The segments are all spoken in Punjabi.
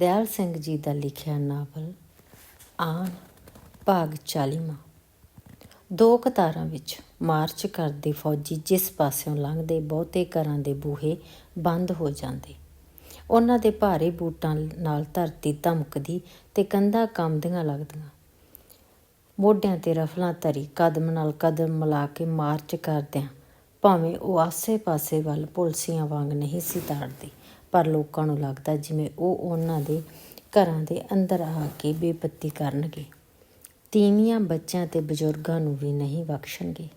ਦਿਆਲ ਸਿੰਘ ਜੀ ਦਾ ਲਿਖਿਆ ਨਾਵਲ ਆਣ ਭਾਗ 40ਵਾਂ ਦੋ ਕਤਾਰਾਂ ਵਿੱਚ ਮਾਰਚ ਕਰਦੇ ਫੌਜੀ ਜਿਸ ਪਾਸਿਓਂ ਲੰਘਦੇ, ਬਹੁਤੇ ਘਰਾਂ ਦੇ ਬੂਹੇ ਬੰਦ ਹੋ ਜਾਂਦੇ। ਉਹਨਾਂ ਦੇ ਭਾਰੇ ਬੂਟਾਂ ਨਾਲ ਧਰਤੀ ਧਮਕਦੀ ਤੇ ਕੰਧਾਂ ਕੰਬਦੀਆਂ ਲੱਗਦੀਆਂ। ਮੋਢਿਆਂ ਤੇ ਰਫਲਾਂ ਧਰੀ ਕਦਮ ਨਾਲ ਕਦਮ ਮਿਲਾ ਕੇ ਮਾਰਚ ਕਰਦਿਆਂ ਭਾਵੇਂ ਉਹ ਆਸੇ-ਪਾਸੇ ਵੱਲ ਪੁਲਸੀਆਂ ਵਾਂਗ ਨਹੀਂ ਸੀ ਤਾੜਦੀ। ਪਰ ਲੋਕਾਂ ਨੂੰ ਲੱਗਦਾ ਜਿਵੇਂ ਉਹ ਉਹਨਾਂ ਦੇ ਘਰਾਂ ਦੇ ਅੰਦਰ ਆ ਕੇ ਬੇਪੱਤੀ ਕਰਨਗੇ। ਤੀਵੀਆਂ ਬੱਚਿਆਂ ਤੇ ਬਜ਼ੁਰਗਾਂ ਨੂੰ ਵੀ ਨਹੀਂ ਬਖਸ਼ਣਗੇ।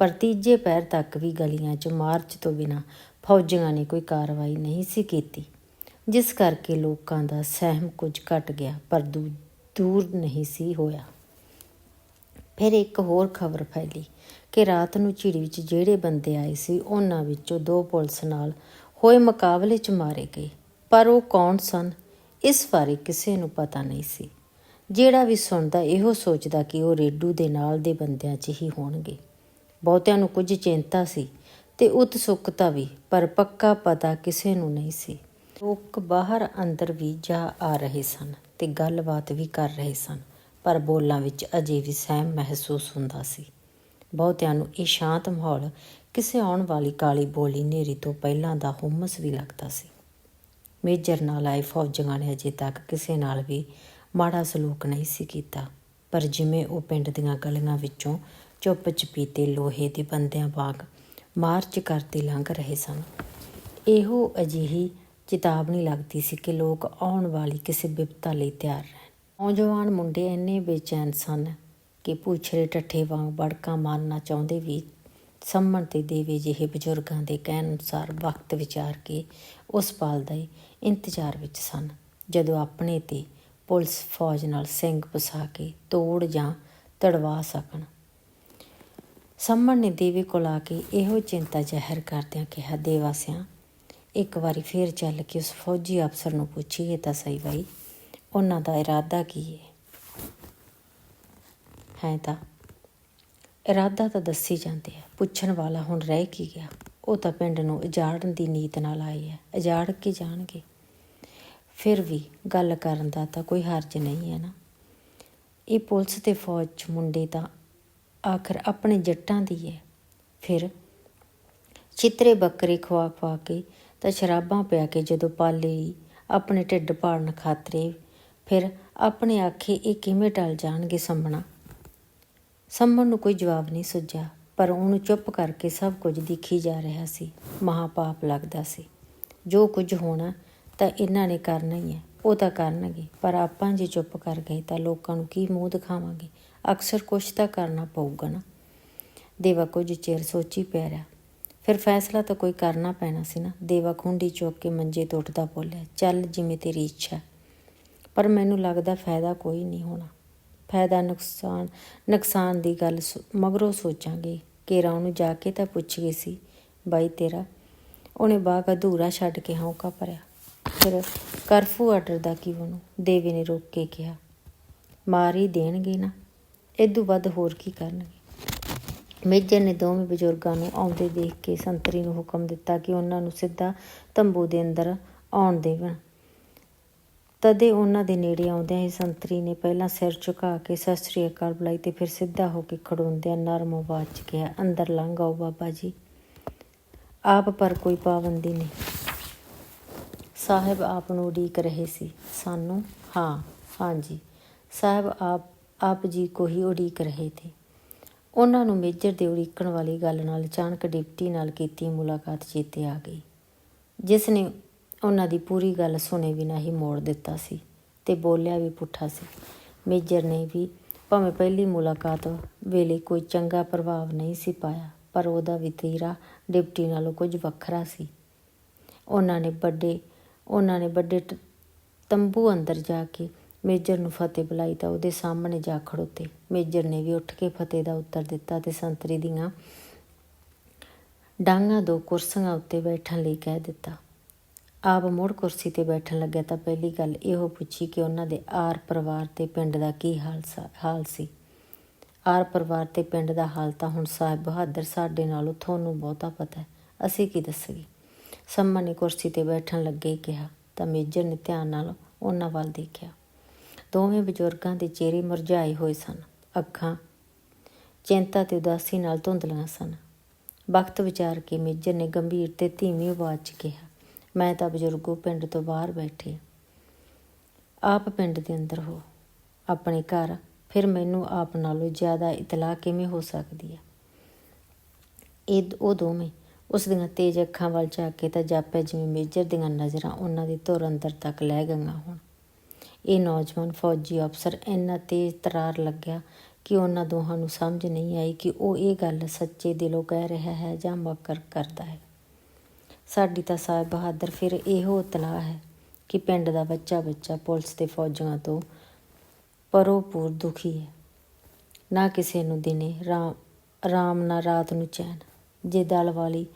ਪਰ ਤੀਜੇ ਪੈਰ ਤੱਕ ਵੀ ਗਲੀਆਂ 'ਚ ਮਾਰਚ ਤੋਂ ਬਿਨਾ ਫੌਜੀਆਂ ਨੇ ਕੋਈ ਕਾਰਵਾਈ ਨਹੀਂ ਸੀ ਕੀਤੀ, ਜਿਸ ਕਰਕੇ ਲੋਕਾਂ ਦਾ ਸਹਿਮ ਕੁਝ ਘਟ ਗਿਆ, ਪਰ ਦੂਰ ਨਹੀਂ ਸੀ ਹੋਇਆ। ਫਿਰ ਇੱਕ ਹੋਰ ਖਬਰ ਫੈਲੀ ਕਿ ਰਾਤ ਨੂੰ ਝਿੜੀ ਵਿੱਚ ਜਿਹੜੇ ਬੰਦੇ ਆਏ ਸੀ, ਉਹਨਾਂ ਵਿੱਚੋਂ ਦੋ ਪੁਲਿਸ ਨਾਲ ਹੋਏ ਮੁਕਾਬਲੇ 'ਚ ਮਾਰੇ ਗਏ। ਪਰ ਉਹ ਕੌਣ ਸਨ, ਇਸ ਬਾਰੇ ਕਿਸੇ ਨੂੰ ਪਤਾ ਨਹੀਂ ਸੀ। ਜਿਹੜਾ ਵੀ ਸੁਣਦਾ ਇਹੋ ਸੋਚਦਾ ਕਿ ਉਹ ਰੇਡੂ ਦੇ ਨਾਲ ਦੇ ਬੰਦਿਆਂ 'ਚ ਹੀ ਹੋਣਗੇ। ਬਹੁਤਿਆਂ ਨੂੰ ਕੁਝ ਚਿੰਤਾ ਸੀ ਤੇ ਉਤਸੁਕਤਾ ਵੀ, ਪਰ ਪੱਕਾ ਪਤਾ ਕਿਸੇ ਨੂੰ ਨਹੀਂ ਸੀ। ਲੋਕ ਬਾਹਰ ਅੰਦਰ ਵੀ ਜਾ ਆ ਰਹੇ ਸਨ ਤੇ ਗੱਲਬਾਤ ਵੀ ਕਰ ਰਹੇ ਸਨ, ਪਰ ਬੋਲਾਂ ਵਿੱਚ ਅਜੇ ਵੀ ਸਹਿਮ ਮਹਿਸੂਸ ਹੁੰਦਾ ਸੀ। ਬਹੁਤਿਆਂ ਨੂੰ ਇਹ ਸ਼ਾਂਤ ਮਾਹੌਲ ਕਿਸੇ ਆਉਣ ਵਾਲੀ ਕਾਲੀ ਬੋਲੀ ਨੇਰੀ ਤੋਂ ਪਹਿਲਾਂ ਦਾ ਹੁਮਸ ਵੀ ਲੱਗਦਾ ਸੀ। ਮੇਜਰ ਨਾਲ ਆਏ ਫੌਜਾਂ ਨੇ ਅਜੇ ਤੱਕ ਕਿਸੇ ਨਾਲ ਵੀ ਮਾੜਾ ਸਲੂਕ ਨਹੀਂ ਸੀ ਕੀਤਾ। ਪਰ ਜਿਵੇਂ ਉਹ ਪਿੰਡ ਦੀਆਂ ਗਲੀਆਂ ਵਿੱਚੋਂ ਚੁੱਪ ਚਪੀਤੇ ਲੋਹੇ ਦੇ ਬੰਦਿਆਂ ਵਾਂਗ ਮਾਰਚ ਕਰਦੇ ਲੰਘ ਰਹੇ ਸਨ, ਇਹੋ ਅਜਿਹੀ ਚੇਤਾਵਨੀ ਲੱਗਦੀ ਸੀ ਕਿ ਲੋਕ ਆਉਣ ਵਾਲੀ ਕਿਸੇ ਵਿਪਤਾ ਲਈ ਤਿਆਰ ਰਹਿਣ। ਨੌਜਵਾਨ ਮੁੰਡੇ ਇੰਨੇ ਬੇਚੈਨ ਸਨ ਕਿ ਪੁੱਛਰੇ ਟੱਠੇ ਵਾਂਗ ਬੜਕਾ ਮਾਰਨਾ ਚਾਹੁੰਦੇ ਵੀ ਸੰਮਣ ਤੇ ਦੇਵੇ ਜਿਹੇ ਬਜ਼ੁਰਗਾਂ ਦੇ ਕਹਿਣ ਅਨੁਸਾਰ ਵਕਤ ਵਿਚਾਰ ਕੇ ਉਸ ਪਲ ਦੇ ਇੰਤਜ਼ਾਰ ਵਿੱਚ ਸਨ। ਜਦੋਂ ਆਪਣੇ ਤੇ ਪੁਲਿਸ ਫੌਜ ਨਾਲ ਸਿੰਘ ਪਸਾ ਕੇ ਤੋੜ ਜਾਂ ਤੜਵਾ ਸਕਣ। ਸੰਮਣ ਨੇ ਦੇਵੇ ਕੋਲ ਆ ਕੇ ਇਹੋ ਚਿੰਤਾ ਜ਼ਾਹਿਰ ਕਰਦਿਆਂ ਕਿਹਾ, ਦੇਵਾਸਿਆਂ, ਇੱਕ ਵਾਰੀ ਫੇਰ ਚੱਲ ਕੇ ਉਸ ਫੌਜੀ ਅਫਸਰ ਨੂੰ ਪੁੱਛੀਏ ਤਾਂ ਸਹੀ ਬਾਈ, ਉਹਨਾਂ ਦਾ ਇਰਾਦਾ ਕੀ ਹੈ ਹੈ ਤਾਂ ਇਰਾਦਾ ਤਾਂ ਦੱਸੀ ਜਾਂਦੇ ਆ, ਪੁੱਛਣ ਵਾਲਾ ਹੁਣ ਰਹਿ ਕੀ ਗਿਆ। ਉਹ ਤਾਂ ਪਿੰਡ ਨੂੰ ਉਜਾੜਨ ਦੀ ਨੀਤ ਨਾਲ ਆਏ ਆ, ਉਜਾੜ ਕੇ ਜਾਣਗੇ। ਫਿਰ ਵੀ ਗੱਲ ਕਰਨ ਦਾ ਤਾਂ ਕੋਈ ਹਰਜ ਨਹੀਂ ਹੈ ਨਾ। ਇਹ ਪੁਲਿਸ ਤੇ ਫੌਜ ਚ ਮੁੰਡੇ ਤਾਂ ਆਖਰ ਆਪਣੇ ਜੱਟਾਂ ਦੀ ਹੈ। ਫਿਰ ਚਿੱਤਰੇ ਬੱਕਰੇ ਖਵਾ ਖਵਾ ਕੇ ਤਾਂ ਸ਼ਰਾਬਾਂ ਪਿਆ ਕੇ ਜਦੋਂ ਪਾਲੇ ਆਪਣੇ ਢਿੱਡ ਪਾੜਨ ਖਾਤਰੇ ਫਿਰ ਆਪਣੇ ਆਖੇ ਇਹ ਕਿਵੇਂ ਟਲ ਜਾਣਗੇ ਸੰਭਣਾ। ਸੰਭਣ ਨੂੰ ਕੋਈ ਜਵਾਬ ਨਹੀਂ ਸੁਝਿਆ, ਪਰ ਉਹਨੂੰ ਚੁੱਪ ਕਰਕੇ ਸਭ ਕੁਝ ਦੇਖੀ ਜਾ ਰਿਹਾ ਸੀ। ਮਹਾਪਾਪ ਲੱਗਦਾ ਸੀ। ਜੋ ਕੁਝ ਹੋਣਾ ਤਾਂ ਇਹਨਾਂ ਨੇ ਕਰਨਾ ਹੀ ਹੈ। ਉਹ ਤਾਂ ਕਰਨਗੇ, ਪਰ ਆਪਾਂ ਜੇ ਚੁੱਪ ਕਰ ਗਏ ਤਾਂ ਲੋਕਾਂ ਨੂੰ ਕੀ ਮੂੰਹ ਦਿਖਾਵਾਂਗੇ? ਅਕਸਰ ਕੁਛ ਤਾਂ ਕਰਨਾ ਪਊਗਾ ਨਾ। ਦੇਵਾ ਕੁਝ ਚਿਰ ਸੋਚੀ ਪੈ ਰਿਹਾ। ਫਿਰ ਫੈਸਲਾ ਤਾਂ ਕੋਈ ਕਰਨਾ ਪੈਣਾ ਸੀ ਨਾ। ਦੇਵਾ ਖੁੰਡੀ ਚੁੱਕ ਕੇ ਮੰਜੇ ਤੋਂ ਉੱਠਦਾ ਬੋਲਿਆ, ਚੱਲ ਜਿਵੇਂ ਤੇਰੀ ਇੱਛਾ ਪਰ ਮੈਨੂੰ ਲੱਗਦਾ ਫਾਇਦਾ ਕੋਈ ਨਹੀਂ ਹੋਣਾ। ਫਾਇਦਾ ਨੁਕਸਾਨ ਨੁਕਸਾਨ ਦੀ ਗੱਲ ਮਗਰੋਂ ਸੋਚਾਂਗੇ। ਕੇਰਾ ਉਹਨੂੰ ਜਾ ਕੇ ਤਾਂ ਪੁੱਛ ਗਈ ਸੀ, ਬਾਈ ਤੇਰਾ, ਉਹਨੇ ਬਾਗ ਅਧੂਰਾ ਛੱਡ ਕੇ ਹੌਂਕਾ ਭਰਿਆ। ਫਿਰ ਕਰਫੂ ਆਰਡਰ ਦਾ ਕੀ ਉਹਨੂੰ ਦੇਵੀ ਨੇ ਰੋਕ ਕੇ ਕਿਹਾ, ਮਾਰ ਹੀ ਦੇਣਗੇ ਨਾ। ਇਦੋਂ ਵੱਧ ਹੋਰ ਕੀ ਕਰਨਗੇ? ਮੇਜਰ ਨੇ ਦੋਵੇਂ ਬਜ਼ੁਰਗਾਂ ਨੂੰ ਆਉਂਦੇ ਦੇਖ ਕੇ ਸੰਤਰੀ ਨੂੰ ਹੁਕਮ ਦਿੱਤਾ ਕਿ ਉਹਨਾਂ ਨੂੰ ਸਿੱਧਾ ਤੰਬੂ ਦੇ ਅੰਦਰ ਆਉਣ ਦੇਵਣ। ਤਦੇ ਉਹਨਾਂ ਦੇ ਨੇੜੇ ਆਉਂਦਿਆਂ ਹੀ ਸੰਤਰੀ ਨੇ ਪਹਿਲਾਂ ਸਿਰ ਝੁਕਾ ਕੇ ਸਤਿ ਸ੍ਰੀ ਅਕਾਲ ਬੁਲਾਈ ਤੇ ਫਿਰ ਸਿੱਧਾ ਹੋ ਕੇ ਖੜੋਂਦਿਆਂ ਨਰਮ ਆਵਾਜ਼ 'ਚ ਕਿਹਾ, ਅੰਦਰ ਲੰਘ ਆਓ ਬਾਬਾ ਜੀ। ਆਪ ਪਰ ਕੋਈ ਪਾਬੰਦੀ ਨਹੀਂ। ਸਾਹਿਬ ਆਪ ਨੂੰ ਉਡੀਕ ਰਹੇ ਸੀ। ਸਾਨੂੰ? ਹਾਂ ਹਾਂਜੀ ਸਾਹਿਬ ਆਪ ਆਪ ਜੀ ਕੋ ਹੀ ਉਡੀਕ ਰਹੇ ਥੇ ਉਹਨਾਂ ਨੂੰ ਮੇਜਰ ਦੇ ਉਡੀਕਣ ਵਾਲੀ ਗੱਲ ਨਾਲ ਅਚਾਨਕ ਡਿਪਟੀ ਨਾਲ ਕੀਤੀ ਮੁਲਾਕਾਤ ਚੇਤੇ ਆ ਗਈ। ਜਿਸ ਨੇ ਉਹਨਾਂ ਦੀ ਪੂਰੀ ਗੱਲ ਸੁਣੇ ਬਿਨਾਂ ਹੀ ਮੋੜ ਦਿੱਤਾ ਸੀ ਤੇ ਬੋਲਿਆ ਵੀ ਪੁੱਠਾ ਸੀ। ਮੇਜਰ ਨੇ ਵੀ ਭਾਵੇਂ ਪਹਿਲੀ ਮੁਲਾਕਾਤ ਵੇਲੇ ਕੋਈ ਚੰਗਾ ਪ੍ਰਭਾਵ ਨਹੀਂ ਸੀ ਪਾਇਆ, ਪਰ ਉਹਦਾ ਵਤੀਰਾ ਡਿਪਟੀ ਨਾਲੋਂ ਕੁਝ ਵੱਖਰਾ ਸੀ। ਉਹਨਾਂ ਨੇ ਵੱਡੇ, ਉਹਨਾਂ ਨੇ ਵੱਡੇ ਤੰਬੂ ਅੰਦਰ ਜਾ ਕੇ ਮੇਜਰ ਨੂੰ ਫਤਿਹ ਬੁਲਾਈ ਤਾਂ ਉਹਦੇ ਸਾਹਮਣੇ ਜਾ ਖੜੋਤੇ। ਮੇਜਰ ਨੇ ਵੀ ਉੱਠ ਕੇ ਫਤਿਹ ਦਾ ਉੱਤਰ ਦਿੱਤਾ ਤੇ ਸੰਤਰੀ ਦੀਆਂ ਡਾਂਗਾ ਦੋ ਕੁਰਸੀਆਂ ਉੱਤੇ ਬੈਠਣ ਲਈ ਕਹਿ ਦਿੱਤਾ। ਆਪ ਮੁੜ ਕੁਰਸੀ ਤੇ ਬੈਠਣ ਲੱਗਿਆ ਤਾਂ ਪਹਿਲੀ ਗੱਲ ਇਹੋ ਪੁੱਛੀ ਕਿ ਉਹਨਾਂ ਦੇ ਆਰ ਪਰਿਵਾਰ ਤੇ ਪਿੰਡ ਦਾ ਕੀ ਹਾਲ ਹਾਲ ਸੀ। ਆਰ ਪਰਿਵਾਰ ਤੇ ਪਿੰਡ ਦਾ ਹਾਲ ਤਾਂ ਹੁਣ ਸਾਹਿਬ ਬਹਾਦਰ ਸਾਡੇ ਨਾਲੋਂ ਤੁਹਾਨੂੰ ਬਹੁਤਾ ਪਤਾ ਹੈ। ਅਸੀਂ ਕੀ ਦੱਸਗੇ ਸੰਮਾ ਨੇ ਕੁਰਸੀ ਤੇ ਬੈਠਣ ਲੱਗੇ ਕਿਹਾ, ਤਾਂ ਮੇਜਰ ਨੇ ਧਿਆਨ ਨਾਲ ਉਹਨਾਂ ਵੱਲ ਦੇਖਿਆ। ਦੋਵੇਂ ਬਜ਼ੁਰਗਾਂ ਦੇ ਚਿਹਰੇ ਮੁਰਝਾਏ ਹੋਏ ਸਨ। ਅੱਖਾਂ ਚਿੰਤਾ ਤੇ ਉਦਾਸੀ ਨਾਲ ਧੁੰਦਲੀਆਂ ਸਨ। ਵਕਤ ਵਿਚਾਰ ਕੇ ਮੇਜਰ ਨੇ ਗੰਭੀਰ ਤੇ ਧੀਮੀ ਆਵਾਜ਼ 'ਚ ਕਿਹਾ ਮੈਂ ਤਾਂ ਬਜ਼ੁਰਗੋ ਪਿੰਡ ਤੋਂ ਬਾਹਰ ਬੈਠੇ ਆਪ ਪਿੰਡ ਦੇ ਅੰਦਰ ਹੋ। ਆਪਣੇ ਘਰ, ਫਿਰ ਮੈਨੂੰ ਆਪ ਨਾਲੋਂ ਜ਼ਿਆਦਾ ਇਤਲਾਹ ਕਿਵੇਂ ਹੋ ਸਕਦੀ ਹੈ? ਇਹ ਉਹ ਦੋਵੇਂ, ਉਸ ਦੀਆਂ ਤੇਜ਼ ਅੱਖਾਂ ਵੱਲ ਝਾਕ ਕੇ ਤਾਂ ਜਾਪਿਆ ਜਿਵੇਂ ਮੇਜਰ ਦੀਆਂ ਨਜ਼ਰਾਂ ਉਹਨਾਂ ਦੀ ਧੁਰ ਅੰਦਰ ਤੱਕ ਲੈ ਗਈਆਂ ਹੋਣ। ਇਹ ਨੌਜਵਾਨ ਫੌਜੀ ਅਫਸਰ ਇੰਨਾ ਤੇਜ਼ ਤਰਾਰ ਲੱਗਿਆ ਕਿ ਉਹਨਾਂ ਦੋਹਾਂ ਨੂੰ ਸਮਝ ਨਹੀਂ ਆਈ ਕਿ ਉਹ ਇਹ ਗੱਲ ਸੱਚੇ ਦਿਲੋਂ ਕਹਿ ਰਿਹਾ ਹੈ ਜਾਂ ਮਕਰ ਕਰਦਾ ਹੈ। ਸਾਡੀ ਤਾਂ ਸਾਹਿਬ ਬਹਾਦਰ ਫਿਰ ਇਹੋ ਇਤਲਾਹ ਹੈ ਕਿ ਪਿੰਡ ਦਾ ਬੱਚਾ ਬੱਚਾ ਪੁਲਿਸ ਤੇ ਫੌਜਾਂ ਤੋਂ ਪਰੋਪੂਰ ਦੁਖੀ ਹੈ। ਨਾ ਕਿਸੇ ਨੂੰ ਦਿਨੇ ਰਾਮ ਆਰਾਮ ਨਾ ਰਾਤ ਨੂੰ ਚੈਨ। ਜੇ ਦਲ ਵਾਲੀ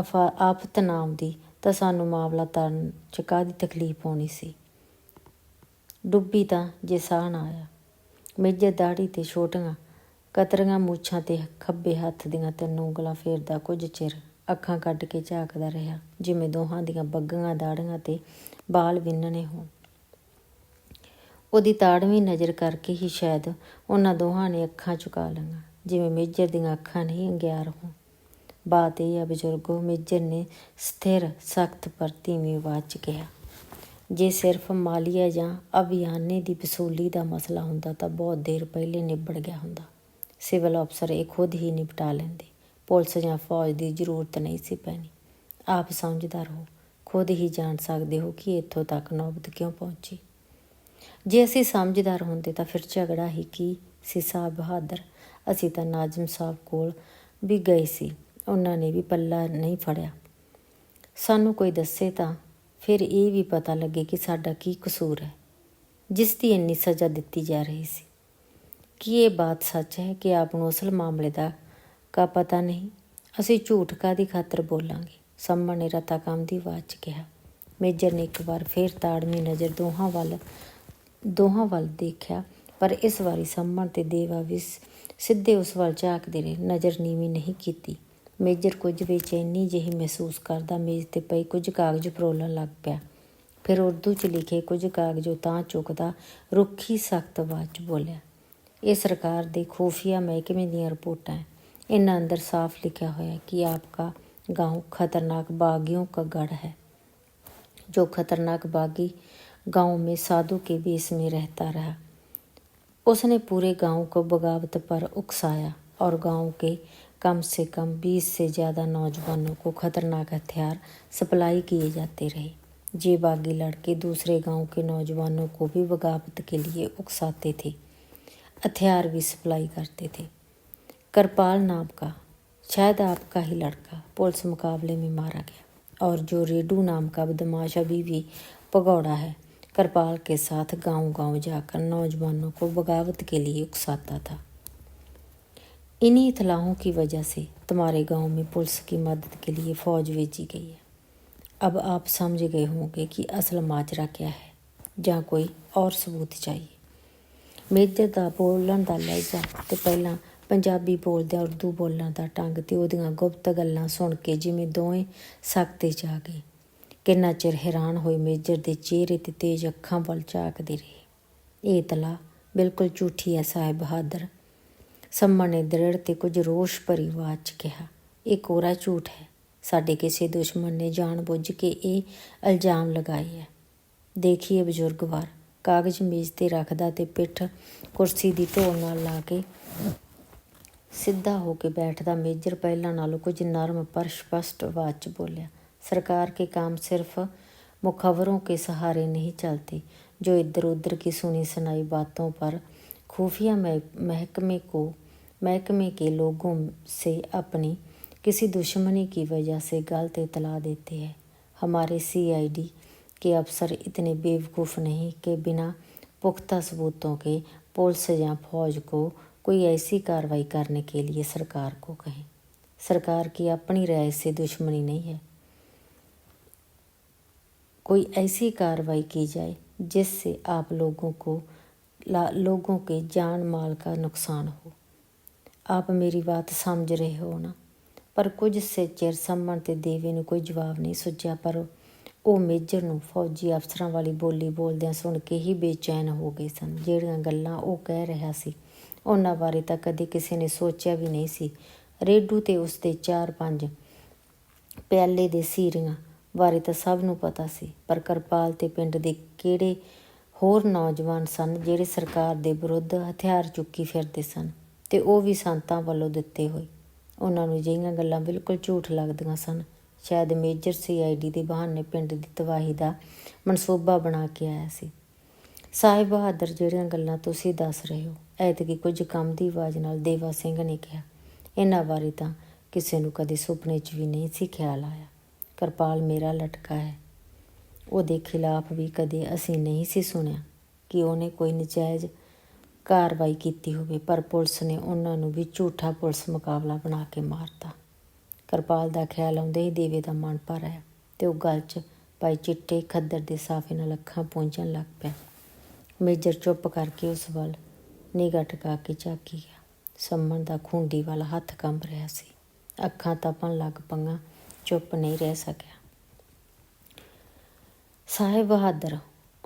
ਅਫਾ, ਆਫਤ ਨਾਮ ਦੀ ਤਾਂ ਸਾਨੂੰ ਮਾਮਲਾ ਤਰਨ ਚ ਕਾਹਦੀ ਤਕਲੀਫ ਹੋਣੀ ਸੀ? ਡੁੱਬੀ ਤਾਂ ਜੇ ਸਾਹ ਨਾ ਆਇਆ। ਮੇਜਰ ਦਾੜੀ ਤੇ ਛੋਟੀਆਂ ਕਤਰੀਆਂ ਮੂਛਾਂ ਤੇ ਖੱਬੇ ਹੱਥ ਦੀਆਂ ਤਿੰਨ ਉਂਗਲਾਂ ਫੇਰਦਾ ਕੁਝ ਚਿਰ। ਅੱਖਾਂ ਕੱਢ ਕੇ ਝਾਕਦਾ ਰਿਹਾ, ਜਿਵੇਂ ਦੋਹਾਂ ਦੀਆਂ ਬੱਗੀਆਂ ਦਾੜੀਆਂ ਤੇ ਬਾਲ ਵਿੰਨਣੇ ਹੋਣ। ਉਹਦੀ ਤਾੜਵੀਂ ਨਜ਼ਰ ਕਰਕੇ ਹੀ ਸ਼ਾਇਦ ਉਹਨਾਂ ਦੋਹਾਂ ਨੇ ਅੱਖਾਂ ਝੁਕਾ ਲਈਆਂ, ਜਿਵੇਂ ਮੇਜਰ ਦੀਆਂ ਅੱਖਾਂ ਨਹੀਂ ਅੰਗਿਆਰ ਹੋਣ। ਬਾਤ ਇਹ ਹੈ ਬਜ਼ੁਰਗੋ, ਮੇਜਰ ਨੇ ਸਥਿਰ, ਸਖਤ ਪਰ ਧੀਮੀ ਆਵਾਜ਼ 'ਚ ਕਿਹਾ। ਜੇ ਸਿਰਫ ਮਾਲੀਆ ਜਾਂ ਅਭਿਆਨੇ ਦੀ ਵਸੂਲੀ ਦਾ ਮਸਲਾ ਹੁੰਦਾ ਤਾਂ ਬਹੁਤ ਦੇਰ ਪਹਿਲੇ ਨਿਬੜ ਗਿਆ ਹੁੰਦਾ। ਸਿਵਲ ਅਫਸਰ ਇਹ ਖੁਦ ਹੀ ਨਿਪਟਾ ਲੈਂਦੇ। ਪੁਲਿਸ ਜਾਂ ਫੌਜ ਦੀ ਜ਼ਰੂਰਤ ਨਹੀਂ ਸੀ ਪੈਣੀ। ਆਪ ਸਮਝਦਾਰ ਹੋ, ਖੁਦ ਹੀ ਜਾਣ ਸਕਦੇ ਹੋ ਕਿ ਇੱਥੋਂ ਤੱਕ ਨੌਬਤ ਕਿਉਂ ਪਹੁੰਚੀ। ਜੇ ਅਸੀਂ ਸਮਝਦਾਰ ਹੁੰਦੇ ਤਾਂ ਫਿਰ ਝਗੜਾ ਹੀ ਕੀ ਸੀ ਸਾਹਿਬ ਬਹਾਦਰ? ਅਸੀਂ ਤਾਂ ਨਾਜ਼ਮ ਸਾਹਿਬ ਕੋਲ ਵੀ ਗਏ ਸੀ, ਉਹਨਾਂ ਨੇ ਵੀ ਪੱਲਾ ਨਹੀਂ ਫੜਿਆ। ਸਾਨੂੰ ਕੋਈ ਦੱਸੇ ਤਾਂ ਫਿਰ ਇਹ ਵੀ ਪਤਾ ਲੱਗੇ ਕਿ ਸਾਡਾ ਕੀ ਕਸੂਰ ਹੈ, ਜਿਸ ਦੀ ਇੰਨੀ ਸਜ਼ਾ ਦਿੱਤੀ ਜਾ ਰਹੀ ਸੀ। ਕੀ ਇਹ ਬਾਤ ਸੱਚ ਹੈ ਕਿ ਆਪ ਨੂੰ ਅਸਲ ਮਾਮਲੇ ਦਾ ਕਾ ਪਤਾ ਨਹੀਂ। ਅਸੀਂ ਝੂਠ ਕਾਦੀ ਖਾਤਰ ਬੋਲਾਂਗੇ? ਸੰਮਣ ਨੇ ਰਤਾ ਕੰਮ ਦੀ ਆਵਾਜ਼ 'ਚ ਕਿਹਾ। ਮੇਜਰ ਨੇ ਇੱਕ ਵਾਰ ਫੇਰ ਤਾੜਮੀ ਨਜ਼ਰ ਦੋਹਾਂ ਵੱਲ ਦੋਹਾਂ ਵੱਲ ਦੇਖਿਆ, ਪਰ ਇਸ ਵਾਰੀ ਸੰਮਣ ਤੇ ਦੇਵਾ ਵੀ ਸਿੱਧੇ ਉਸ ਵੱਲ ਝਾਕਦੇ ਰਹੇ, ਨਜ਼ਰ ਨੀਵੀਂ ਨਹੀਂ ਕੀਤੀ। ਮੇਜਰ ਕੁਝ ਬੇਚੈਨੀ ਜਿਹੀ ਮਹਿਸੂਸ ਕਰਦਾ ਮੇਜ਼ ਤੇ ਪਈ ਕੁਝ ਕਾਗਜ਼ ਫਰੋਲਣ ਲੱਗ ਪਿਆ। ਫਿਰ ਉਰਦੂ 'ਚ ਲਿਖੇ ਕੁਝ ਕਾਗਜ਼ ਤਾਂ ਚੁੱਕਦਾ, ਰੁੱਖੀ ਸਖਤ ਆਵਾਜ਼ 'ਚ ਬੋਲਿਆ, ਇਹ ਸਰਕਾਰ ਦੇ ਖੂਫੀਆ ਮਹਿਕਮੇ ਦੀਆਂ ਰਿਪੋਰਟਾਂ ਇਹਨਾਂ ਅੰਦਰ ਸਾਫ਼ ਲਿਖਿਆ ਹੋਇਆ है कि आपका गांव खतरनाक बागियों का गढ़ है जो खतरनाक बागी गांव में साधु के बेस में रहता रहा उसने पूरे गांव को बगावत पर उकसाया और गांव के कम से कम बीस से ज़्यादा नौजवानों को खतरनाक हथियार सप्लाई किए जाते रहे ये बागी लड़के दूसरे गांव के नौजवानों को भी बगावत के लिए उकसाते थे हथियार भी सप्लाई करते थे करपाल नाम का शायद आपका ही लड़का पुलिस मुकाबले में मारा गया और जो रेडू नाम का बदमाश अभी भी पगौड़ा है करपाल के साथ गांव गांव जाकर नौजवानों को बगावत के लिए उकसाता था इन्हीं इतलाहों की वजह से तुम्हारे गांव में पुलिस की मदद के लिए फौज भेजी गई है अब आप समझ गए होंगे कि असल माजरा क्या है ਜਾਂ ਕੋਈ ਔਰ ਸਬੂਤ ਚਾਹੀਏ ਮੇਜਰ ਦਾ ਬੋਲਣ ਦਾ ਲਹਿਜਾ ਤੇ ਪਹਿਲਾਂ ਪੰਜਾਬੀ ਬੋਲਦਿਆਂ ਉਰਦੂ ਬੋਲਣ ਦਾ ਢੰਗ ਤੇ ਉਹਦੀਆਂ ਗੁਪਤ ਗੱਲਾਂ ਸੁਣ ਕੇ ਜਿਵੇਂ ਦੋਵੇਂ ਸਕਤੇ ਚ ਆ ਗਏ। ਕਿੰਨਾ ਚਿਰ ਹੈਰਾਨ ਹੋਏ ਮੇਜਰ ਦੇ ਚਿਹਰੇ ਤੇ ਤੇਜ਼ ਅੱਖਾਂ ਵੱਲ ਝਾਕਦੇ ਰਹੇ। ਇਹ ਤਲਾ ਬਿਲਕੁਲ ਝੂਠੀ ਹੈ ਸਾਹਿਬ ਬਹਾਦਰ। ਸੰਮਾ ਨੇ ਦ੍ਰਿੜ ਤੇ ਕੁਝ ਰੋਸ਼ ਭਰੀ ਆਵਾਜ਼ 'ਚ ਕਿਹਾ, ਇਹ ਕੋਰਾ ਝੂਠ ਹੈ। ਸਾਡੇ ਕਿਸੇ ਦੁਸ਼ਮਣ ਨੇ ਜਾਣਬੁੱਝ ਕੇ ਇਹ ਇਲਜ਼ਾਮ ਲਗਾਏ ਹੈ ਦੇਖੀਏ ਬਜ਼ੁਰਗਵਾਰ ਕਾਗਜ਼ ਮੇਜ਼ ਤੇ ਰੱਖਦਾ ਤੇ ਪਿੱਠ ਕੁਰਸੀ ਦੀ ਢੋਲ ਨਾਲ ਲਾ ਕੇ ਸਿੱਧਾ ਹੋ ਕੇ ਬੈਠਦਾ ਮੇਜਰ ਪਹਿਲਾਂ ਨਾਲੋਂ ਕੁਝ ਨਰਮ ਪਰ ਸਪਸ਼ਟ ਆਵਾਜ਼ 'ਚ ਬੋਲਿਆ सरकार के काम सिर्फ मुखबरों के सहारे नहीं चलते जो इधर उधर की सुनी सुनाई बातों पर खुफिया महकमे को महकमे के लोगों से अपनी किसी दुश्मनी की वजह से गलत इतला देते हैं हमारे सीआईडी के अफसर इतने बेवकूफ़ नहीं कि बिना पुख्ता सबूतों के पुलिस या फौज को कोई ऐसी कार्रवाई करने के लिए सरकार को कहें सरकार की अपनी राय से दुश्मनी नहीं है कोई ऐसी कार्रवाई की जाए जिससे आप लोगों को लोगों के जान माल का नुकसान हो आप मेरी बात ਸਮਝ ਰਹੇ ਹੋ ਨਾ ਪਰ ਕੁਝ ਸੇ ਚਿਰ ਸੰਮਣ ਤੇ ਦੇਵੇ ਨੂੰ ਕੋਈ ਜਵਾਬ ਨਹੀਂ ਸੁਝਿਆ ਪਰ ਉਹ ਮੇਜਰ ਨੂੰ ਫੌਜੀ ਅਫਸਰਾਂ ਵਾਲੀ ਬੋਲੀ ਬੋਲਦਿਆਂ ਸੁਣ ਕੇ ਹੀ ਬੇਚੈਨ ਹੋ ਗਏ ਸਨ ਜਿਹੜੀਆਂ ਗੱਲਾਂ ਉਹ ਕਹਿ ਰਿਹਾ ਸੀ ਉਹਨਾਂ ਬਾਰੇ ਤਾਂ ਕਦੇ ਕਿਸੇ ਨੇ ਸੋਚਿਆ ਵੀ ਨਹੀਂ ਸੀ। ਰੇਡੂ ਤੇ ਉਸਦੇ ਚਾਰ ਪੰਜ ਪਿਆਲੇ ਦੇ ਸੀਰੀਆਂ ਬਾਰੇ ਤਾਂ ਸਭ ਨੂੰ ਪਤਾ ਸੀ, ਪਰ ਕਰਪਾਲ ਤੇ ਪਿੰਡ ਦੇ ਕਿਹੜੇ ਹੋਰ ਨੌਜਵਾਨ ਸਨ ਜਿਹੜੇ ਸਰਕਾਰ ਦੇ ਵਿਰੁੱਧ ਹਥਿਆਰ ਚੁੱਕੀ ਫਿਰਦੇ ਸਨ ਤੇ ਉਹ ਵੀ ਸੰਤਾਂ ਵੱਲੋਂ ਦਿੱਤੇ ਹੋਏ। ਉਹਨਾਂ ਨੂੰ ਜਿਹੀਆਂ ਗੱਲਾਂ ਬਿਲਕੁਲ ਝੂਠ ਲੱਗਦੀਆਂ ਸਨ। ਸ਼ਾਇਦ ਮੇਜਰ ਸੀਆਈਡੀ ਦੇ ਬਹਾਨੇ ਪਿੰਡ ਦੀ ਤਬਾਹੀ ਦਾ ਮਨਸੂਬਾ ਬਣਾ ਕੇ ਆਇਆ ਸੀ। ਸਾਹਿਬ ਬਹਾਦਰ, ਜਿਹੜੀਆਂ ਗੱਲਾਂ ਤੁਸੀਂ ਦੱਸ ਰਹੇ ਹੋ ਐਤਕੀ ਕੁਝ ਕੰਮ ਦੀ ਆਵਾਜ਼ ਨਾਲ ਦੇਵਾ ਸਿੰਘ ਨੇ ਕਿਹਾ, ਇਹਨਾਂ ਬਾਰੇ ਤਾਂ ਕਿਸੇ ਨੂੰ ਕਦੇ ਸੁਪਨੇ 'ਚ ਵੀ ਨਹੀਂ ਸੀ ਖਿਆਲ ਆਇਆ। ਕਿਰਪਾਲ ਮੇਰਾ ਲਟਕਾ ਹੈ। ਉਹਦੇ ਖਿਲਾਫ ਵੀ ਕਦੇ ਅਸੀਂ ਨਹੀਂ ਸੀ ਸੁਣਿਆ ਕਿ ਉਹਨੇ ਕੋਈ ਨਜਾਇਜ਼ ਕਾਰਵਾਈ ਕੀਤੀ ਹੋਵੇ, ਪਰ ਪੁਲਿਸ ਨੇ ਉਹਨਾਂ ਨੂੰ ਵੀ ਝੂਠਾ ਪੁਲਿਸ ਮੁਕਾਬਲਾ ਬਣਾ ਕੇ ਮਾਰਤਾ। ਕਿਰਪਾਲ ਦਾ ਖਿਆਲ ਆਉਂਦੇ ਹੀ ਦੇਵੇ ਦਾ ਮਨ ਭਰ ਆਇਆ ਤੇ ਉਹ ਗਲ 'ਚ ਪਾਈ ਚਿੱਟੇ ਖੱਦਰ ਦੇ ਸਾਫੇ ਨਾਲ ਅੱਖਾਂ ਪਹੁੰਚਣ ਲੱਗ ਪਿਆ। ਮੇਜਰ ਚੁੱਪ ਕਰਕੇ ਉਸ ਵੱਲ ਨਿਗਾਹ ਟਿਕਾ ਕੇ ਝਾਕੀ ਗਿਆ। ਸੰਮਣ ਦਾ ਖੁੰਡੀ ਵਾਲਾ ਹੱਥ ਕੰਬ ਰਿਹਾ ਸੀ। ਅੱਖਾਂ ਤਪਣ ਲੱਗ ਪਈਆਂ, ਚੁੱਪ ਨਹੀਂ ਰਹਿ ਸਕਿਆ। ਸਾਹਿਬ ਬਹਾਦਰ,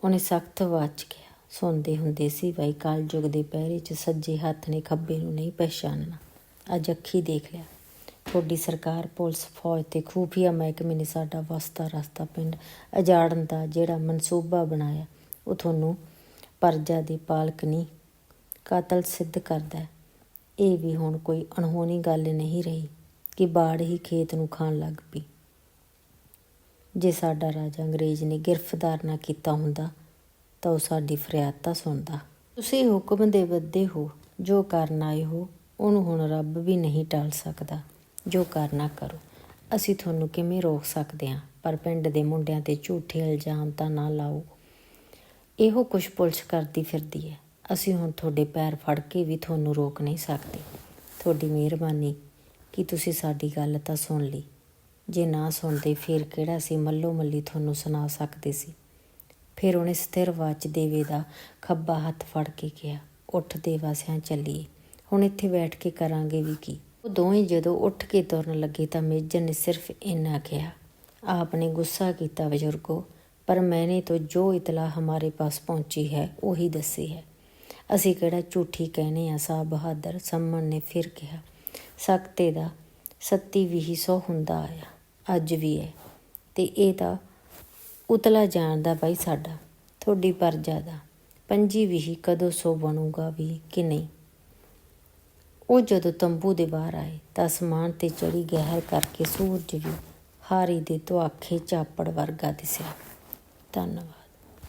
ਉਹਨੇ ਸਖਤ ਆਵਾਜ਼ 'ਚ ਕਿਹਾ। ਸੁਣਦੇ ਹੁੰਦੇ ਸੀ, ਭਾਈ ਕਾਲ ਯੁਗ ਦੇ ਪਹਿਰੇ 'ਚ ਸੱਜੇ ਹੱਥ ਨੇ ਖੱਬੇ ਨੂੰ ਨਹੀਂ ਪਛਾਣਨਾ ਅੱਜ ਅੱਖੀ ਦੇਖ ਲਿਆ। ਤੁਹਾਡੀ ਸਰਕਾਰ, ਪੁਲਿਸ, ਫੌਜ ਤੇ ਖੂਫੀਆ ਮਹਿਕਮੇ ਨੇ ਸਾਡਾ ਵਸਤਾ ਰਸਤਾ ਪਿੰਡ ਅਜਾੜਨ ਦਾ ਜਿਹੜਾ ਮਨਸੂਬਾ ਬਣਾਇਆ, ਉਹ ਤੁਹਾਨੂੰ ਪਰਜਾ ਦੀ ਪਾਲਕ ਨਹੀਂ ਕਾਤਲ ਸਿੱਧ ਕਰਦਾ ਹੈ। ਇਹ ਵੀ ਹੁਣ ਕੋਈ ਅਣਹੋਣੀ ਗੱਲ ਨਹੀਂ ਰਹੀ ਕਿ ਬਾੜ ਹੀ ਖੇਤ ਨੂੰ ਖਾਣ ਲੱਗ ਪਈ। ਜੇ ਸਾਡਾ ਰਾਜਾ ਅੰਗਰੇਜ਼ ਨੇ ਗ੍ਰਿਫਤਾਰ ਨਾ ਕੀਤਾ ਹੁੰਦਾ, ਤਾਂ ਉਹ ਸਾਡੀ ਫਰਿਆਦ ਤਾਂ ਸੁਣਦਾ। ਤੁਸੀਂ ਹੁਕਮ ਦੇ ਬੱਦੇ ਹੋ। ਜੋ ਕਰਨ ਆਏ ਹੋ, ਉਹਨੂੰ ਹੁਣ ਰੱਬ ਵੀ ਨਹੀਂ ਟਾਲ ਸਕਦਾ। ਜੋ ਕਰਨਾ ਕਰੋ। ਅਸੀਂ ਤੁਹਾਨੂੰ ਕਿਵੇਂ ਰੋਕ ਸਕਦੇ ਹਾਂ? ਪਰ ਪਿੰਡ ਦੇ ਮੁੰਡਿਆਂ ਤੇ ਝੂਠੇ ਇਲਜ਼ਾਮ ਤਾਂ ਨਾ ਲਾਓ। ਇਹੋ ਕੁਛ ਪੁਲਿਸ ਕਰਦੀ ਫਿਰਦੀ ਹੈ। ਅਸੀਂ ਹੁਣ ਤੁਹਾਡੇ ਪੈਰ ਫੜ ਕੇ ਵੀ ਤੁਹਾਨੂੰ ਰੋਕ ਨਹੀਂ ਸਕਦੇ। ਤੁਹਾਡੀ ਮਿਹਰਬਾਨੀ, ਕਿ ਤੁਸੀਂ ਸਾਡੀ ਗੱਲ ਤਾਂ ਸੁਣ ਲਈ? ਜੇ ਨਾ ਸੁਣਦੇ, ਫਿਰ ਕਿਹੜਾ ਸੀ ਮੱਲੋ ਮੱਲੀ ਤੁਹਾਨੂੰ ਸੁਣਾ ਸਕਦੇ ਸੀ? ਫਿਰ ਉਹਨੇ ਸਥਿਰ ਆਵਾਜ਼ ਦੇਵੇ ਦਾ ਖੱਬਾ ਹੱਥ ਫੜ ਕੇ ਕਿਹਾ, ਉੱਠ ਦੇਵਾ ਸਿਆਂ ਚੱਲੀਏ। ਹੁਣ ਇੱਥੇ ਬੈਠ ਕੇ ਕਰਾਂਗੇ ਵੀ ਕੀ? ਉਹ ਦੋਵੇਂ ਜਦੋਂ ਉੱਠ ਕੇ ਤੁਰਨ ਲੱਗੇ ਤਾਂ ਮੇਜਰ ਨੇ ਸਿਰਫ ਇੰਨਾ ਕਿਹਾ, ਆਪ ਨੇ ਗੁੱਸਾ ਕੀਤਾ, ਬਜ਼ੁਰਗੋ, ਪਰ ਮੈਨੇ ਤਾਂ ਜੋ ਇਤਲਾ ਹਮਾਰੇ ਪਾਸ ਪਹੁੰਚੀ ਹੈ, ਉਹੀ ਦੱਸੀ ਹੈ। ਅਸੀਂ ਕਿਹੜਾ ਝੂਠੀ ਕਹਨੇ ਆ? ਸਾਹਿਬ ਬਹਾਦਰ ਸੰਮਨ ਨੇ ਫਿਰ ਕਿਹਾ, ਸਖਤੇ ਦਾ ਸੱਤੀ ਵੀਹ ਸੌ ਹੁੰਦਾ ਆਇਆ, ਅੱਜ ਵੀ ਹੈ ਤੇ ਇਹ ਤਾਂ ਉਤਲਾ ਜਾਣਦਾ ਬਾਈ ਸਾਡਾ ਤੁਹਾਡੀ ਪਰਜਾ ਦਾ। ਪੰਜੀ ਵੀਹ ਕਦੋਂ ਸੋ ਬਣੂਗਾ ਵੀ ਕਿ ਨਹੀਂ? ਉਹ ਜਦੋਂ ਤੰਬੂ ਦੇ ਬਾਹਰ ਆਏ ਤਾਂ ਅਸਮਾਨ ਤੇ ਚੜੀ ਗਹਿਰ ਕਰਕੇ ਸੂਰਜ ਵੀ ਹਾਰੀ ਦੇ ਧੁਆਖੇ ਚਾਪੜ ਵਰਗਾ ਦਿਸਿਆ। ਧੰਨਵਾਦ।